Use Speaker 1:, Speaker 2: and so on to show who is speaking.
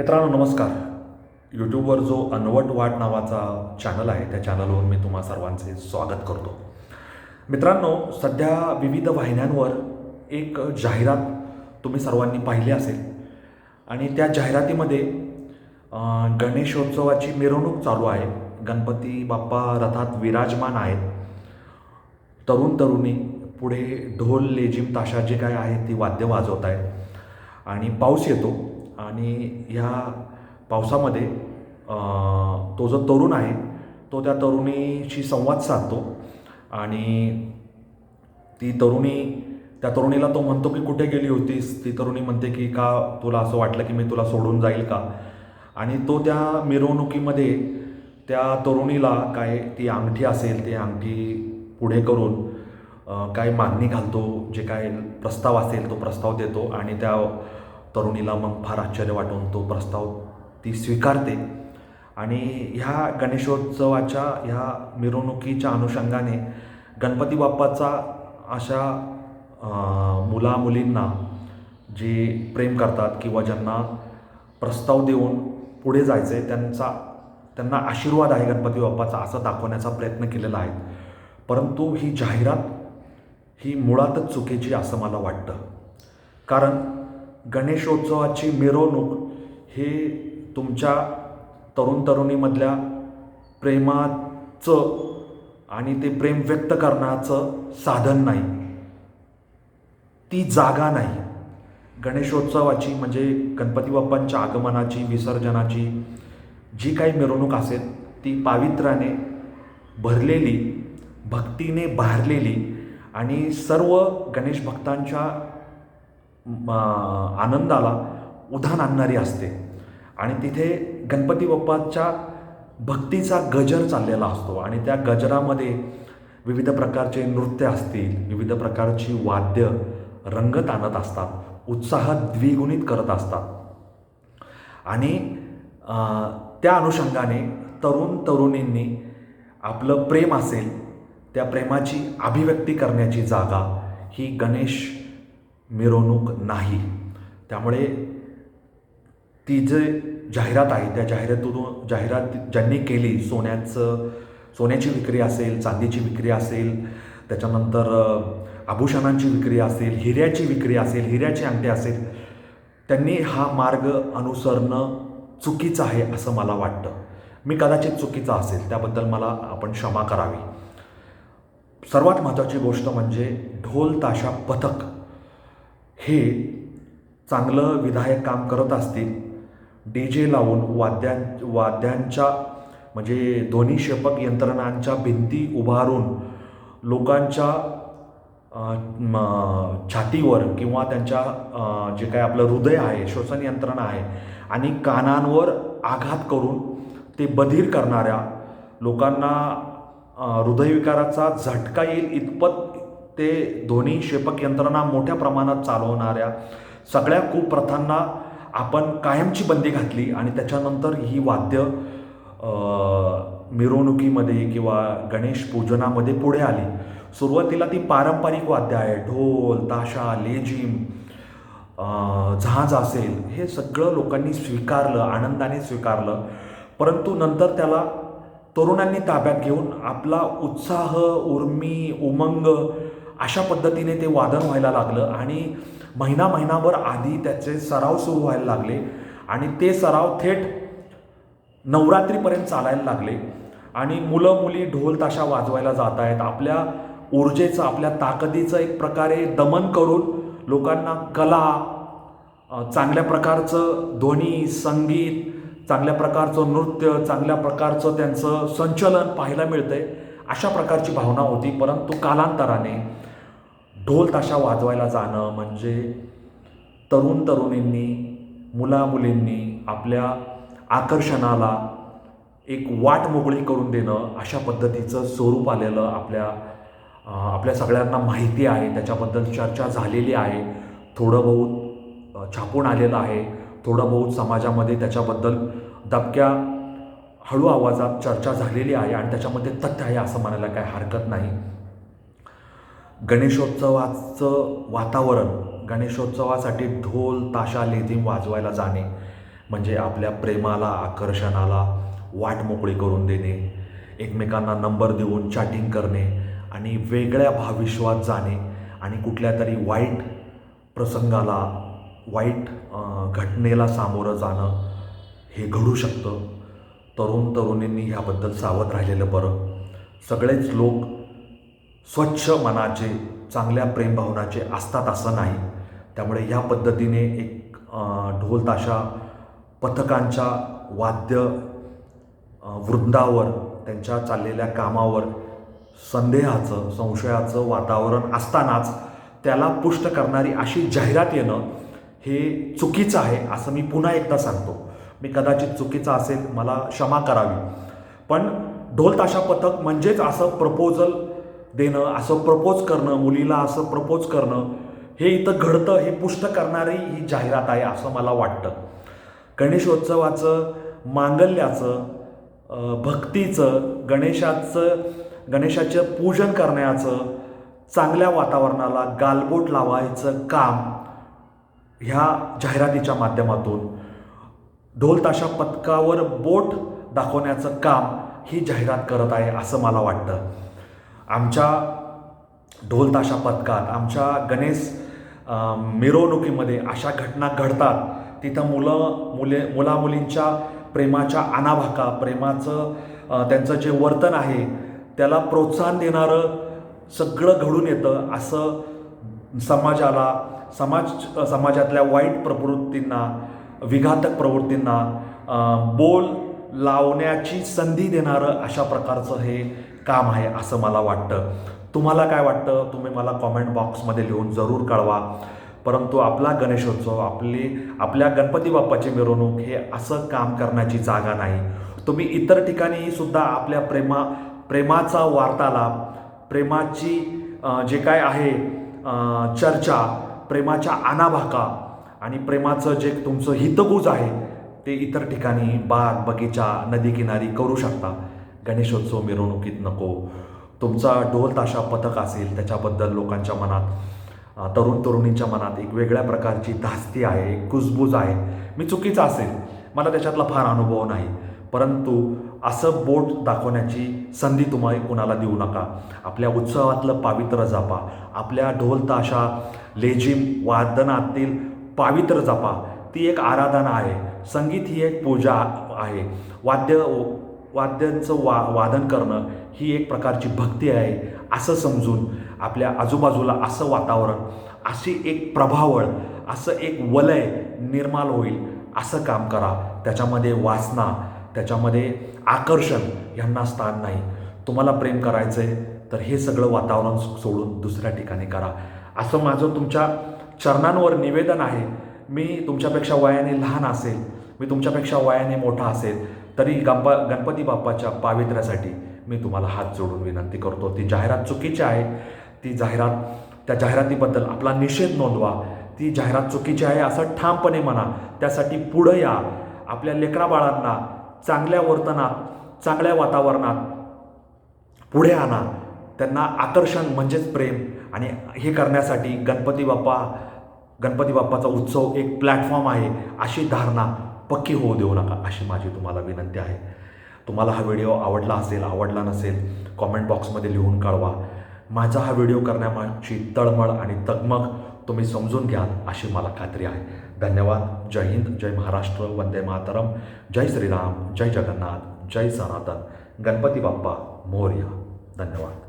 Speaker 1: मित्रांनो नमस्कार. यूट्यूबवर जो अनवट वाट नावाचा चॅनल आहे त्या चॅनलवर मी तुम्हा सर्वांचे स्वागत करतो. मित्रांनो सध्या विविध वाहिन्यांवर एक जाहिरात तुम्ही सर्वांनी पाहिली असेल. आणि त्या जाहिरातीमध्ये गणेशोत्सवाची मिरवणूक चालू आहे. गणपती बाप्पा रथात विराजमान आहेत. तरुण तरुणी पुढे ढोल लेझिम ताशा जे काय आहे ती वाद्य वाजवत आहेत आणि पाऊस येतो. आणि ह्या पावसामध्ये तो जो तरुण आहे तो त्या तरुणीशी संवाद साधतो. आणि ती तरुणी त्या तरुणीला तो म्हणतो की कुठे गेली होतीस? ती तरुणी म्हणते की का तुला असं वाटलं की मी तुला सोडून जाईल का? आणि तो त्या मिरवणुकीमध्ये त्या तरुणीला काय ती अंगठी असेल ती अंगठी पुढे करून काय मागणी घालतो जे काय प्रस्ताव असेल तो प्रस्ताव देतो आणि त्या तरुणीला मग फार आश्चर्य वाटून तो प्रस्ताव ती स्वीकारते. आणि ह्या गणेशोत्सवाच्या ह्या मिरवणुकीच्या अनुषंगाने गणपती बाप्पाचा अशा मुलामुलींना जे प्रेम करतात किंवा ज्यांना प्रस्ताव देऊन पुढे जायचं आहे त्यांचा त्यांना आशीर्वाद आहे गणपती बाप्पाचा असं दाखवण्याचा प्रयत्न केलेला आहे. परंतु ही जाहिरात ही मुळातच चुकीची असं मला वाटतं. कारण गणेशोत्सवाची मिरवणूक हे तुमच्या तरुण तरुणीमधल्या प्रेमाचं आणि ते प्रेम व्यक्त करण्याचं साधन नाही. ती जागा नाही. गणेशोत्सवाची म्हणजे गणपती बाप्पांच्या आगमनाची विसर्जनाची जी काही मिरवणूक असेल ती पावित्र्याने भरलेली भक्तीने भारलेली आणि सर्व गणेश भक्तांच्या आनंदाला उधाण आणणारी असते. आणि तिथे गणपती बाप्पाच्या भक्तीचा गजर चाललेला असतो. आणि त्या गजरामध्ये विविध प्रकारचे नृत्य असतील विविध प्रकारची वाद्य रंगत आणत असतात उत्साह द्विगुणित करत असतात. आणि त्या अनुषंगाने तरुण तरुणींनी आपलं प्रेम असेल त्या प्रेमाची अभिव्यक्ती करण्याची जागा ही गणेश मिरवणूक नाही. त्यामुळे ती जे जाहिरात आहे त्या जाहिरातून जाहिरात ज्यांनी केली सोन्याचं सोन्याची विक्री असेल चांदीची विक्री असेल त्याच्यानंतर आभूषणांची विक्री असेल हिऱ्याची विक्री असेल हिऱ्याची अंगठी असेल त्यांनी हा मार्ग अनुसरणं चुकीचं आहे असं मला वाटतं. मी कदाचित चुकीचा असेल त्याबद्दल मला आपण क्षमा करावी. सर्वात महत्त्वाची गोष्ट म्हणजे ढोल ताशा पथक. हे चांगलं विधायक काम करत असतील डी जे लावून वाद्यां वाद्यांच्या म्हणजे ध्वनी क्षेपक यंत्रणांच्या भिंती उभारून लोकांच्या छातीवर किंवा त्यांच्या जे काय आपलं हृदय आहे श्वसन यंत्रणा आहे आणि कानांवर आघात करून ते बधीर करणाऱ्या लोकांना हृदयविकाराचा झटका येईल इतपत ते ध्वनी क्षेपक यंत्रणा मोठ्या प्रमाणात चालवणाऱ्या सगळ्या कुप्रथांना आपण कायमची बंदी घातली आणि त्याच्यानंतर ही वाद्य मिरवणुकीमध्ये किंवा गणेश पूजनामध्ये पुढे आली. सुरुवातीला ती पारंपरिक वाद्य आहे. ढोल ताशा लेझिम अ, झांज असेल हे सगळं लोकांनी स्वीकारलं आनंदाने स्वीकारलं. परंतु नंतर त्याला तरुणांनी ताब्यात घेऊन आपला उत्साह उर्मी उमंग अशा पद्धतीने ते वादन व्हायला लागलं आणि महिना महिनाभर आधी त्याचे सराव सुरू व्हायला लागले आणि ते सराव थेट नवरात्रीपर्यंत चालायला लागले. आणि मुलं मुली ढोल ताशा वाजवायला जात आहेत. आपल्या ऊर्जेचं आपल्या ताकदीचं एक प्रकारे दमन करून लोकांना कला चांगल्या प्रकारचं ध्वनी संगीत चांगल्या प्रकारचं नृत्य चांगल्या प्रकारचं त्यांचं संचलन पाहायला मिळतंय अशा प्रकारची भावना होती. परंतु कालांतराने ढोल ताशा वाजवायला जाणं म्हणजे तरुण तरुणींनी मुलामुलींनी आपल्या आकर्षणाला एक वाट मोकळी करून देणं अशा पद्धतीचं स्वरूप आलेलं आपल्या आपल्या सगळ्यांना माहिती आहे. त्याच्याबद्दल चर्चा झालेली आहे. थोडं बहुत छापून आलेलं आहे. थोडं बहुत समाजामध्ये त्याच्याबद्दल दबक्या हळू आवाजात चर्चा झालेली आहे आणि त्याच्यामध्ये तथ्य आहे असं म्हणायला काही हरकत नाही. गणेशोत्सवाचं वातावरण गणेशोत्सवासाठी ढोल ताशा लेझिम वाजवायला जाणे म्हणजे आपल्या प्रेमाला आकर्षणाला वाट मोकळी करून देणे एकमेकांना नंबर देऊन चॅटिंग करणे आणि वेगळ्या भाविश्वात जाणे आणि कुठल्या तरी वाईट प्रसंगाला वाईट घटनेला सामोरं जाणं हे घडू शकतं. तरुण तरुणींनी ह्याबद्दल सावध राहिलेलं बरं. सगळेच लोक स्वच्छ मनाचे चांगल्या प्रेमभावनाचे असतात असं नाही. त्यामुळे ह्या पद्धतीने एक ढोल ताशा पथकांच्या वाद्य वृंदावर त्यांच्या चाललेल्या कामावर संदेहाचं संशयाचं वातावरण असतानाच त्याला पुष्ट करणारी अशी जाहिरात येणं हे चुकीचं आहे असं मी पुन्हा एकदा सांगतो. मी कदाचित चुकीचं असेल मला क्षमा करावी. पण ढोल ताशा पथक म्हणजेच असं प्रपोजल देणं असं प्रपोज करणं मुलीला असं प्रपोज करणं हे इथं घडतं हे पुष्ट करणारी ही जाहिरात आहे असं मला वाटतं. गणेशोत्सवाचं मांगल्याचं भक्तीचं गणेशाचं गणेशाचं पूजन करण्याचं चांगल्या वातावरणाला गालबोट लावायचं काम ह्या जाहिरातीच्या माध्यमातून ढोल ताशा पथकावर बोट दाखवण्याचं काम ही जाहिरात करत आहे असं मला वाटतं. आमच्या ढोलताशा पथकात आमच्या गणेश मिरवणुकीमध्ये अशा घटना घडतात. तिथं मुलं मुले मुलामुलींच्या प्रेमाच्या अनाभाका प्रेमाचं त्यांचं जे वर्तन आहे त्याला प्रोत्साहन देणारं सगळं घडून येतं असं समाजाला समाज समाजातल्या वाईट प्रवृत्तींना विघातक प्रवृत्तींना बोल लावण्याची संधी देणारं अशा प्रकारचं हे काम आहे असं मला वाटतं. तुम्हाला काय वाटतं? तुम्ही मला कॉमेंट बॉक्समध्ये लिहून जरूर कळवा. परंतु आपला गणेशोत्सव आपली आपल्या गणपती बाप्पाची मिरवणूक हे असं काम करण्याची जागा नाही. तुम्ही इतर ठिकाणीही सुद्धा आपल्या प्रेमा प्रेमाचा वार्तालाप प्रेमाची जे काय आहे चर्चा प्रेमाच्या आणाभाका आणि प्रेमाचं जे तुमचं हितगुज आहे ते इतर ठिकाणी बाग बगीचा नदीकिनारी करू शकता. गणेशोत्सव मिरवणुकीत नको. तुमचा ढोल ताशा पथक असेल त्याच्याबद्दल लोकांच्या मनात तरुण तरुणींच्या मनात एक वेगळ्या प्रकारची धास्ती आहे एक कुजबूज आहे. मी चुकीचा असेल. मला त्याच्यातला फार अनुभव नाही. परंतु असं बोट दाखवण्याची संधी तुम्हाला कुणाला देऊ नका. आपल्या उत्सवातलं पावित्र्य जपा. आपल्या ढोल ताशा लेझिम वादनातील पावित्र्य जपा. ती एक आराधना आहे. संगीत ही एक पूजा आहे. वाद्य वाद्यांचं वा वादन करणं ही एक प्रकारची भक्ती आहे असं समजून आपल्या आजूबाजूला असं वातावरण अशी एक प्रभावळ असं एक वलय निर्माण होईल असं काम करा. त्याच्यामध्ये वासना त्याच्यामध्ये आकर्षण यांना स्थान नाही. तुम्हाला प्रेम करायचं आहे तर हे सगळं वातावरण सोडून दुसऱ्या ठिकाणी करा. असं माझं तुमच्या चरणांवर निवेदन आहे. मी तुमच्यापेक्षा वयाने लहान असेल मी तुमच्यापेक्षा वयाने मोठा असेल तरी गंपा गणपती बाप्पाच्या पावित्र्यासाठी मी तुम्हाला हात जोडून विनंती करतो. ती जाहिरात चुकीची आहे. ती जाहिरात त्या जाहिरातीबद्दल आपला निषेध नोंदवा. ती जाहिरात चुकीची आहे असं ठामपणे म्हणा. त्यासाठी पुढं या. आपल्या लेकराबाळांना चांगल्या वर्तनात चांगल्या वातावरणात पुढे आणा. त्यांना आकर्षण म्हणजेच प्रेम. आणि हे करण्यासाठी गणपती बाप्पा गणपती बाप्पाचा उत्सव एक प्लॅटफॉर्म आहे अशी धारणा पक्की होऊ देऊ नका अशी माझी तुम्हाला विनंती आहे. तुम्हाला हा व्हिडिओ आवडला असेल आवडला नसेल कॉमेंट बॉक्समध्ये लिहून कळवा माझा हा व्हिडिओ करण्यामागची तळमळ आणि तगमग तुम्ही समजून घ्याल अशी मला खात्री आहे. धन्यवाद. जय हिंद जय महाराष्ट्र वंदे मातरम. जय श्रीराम जय जगन्नाथ जय सनातन. गणपती बाप्पा मोर्या. धन्यवाद.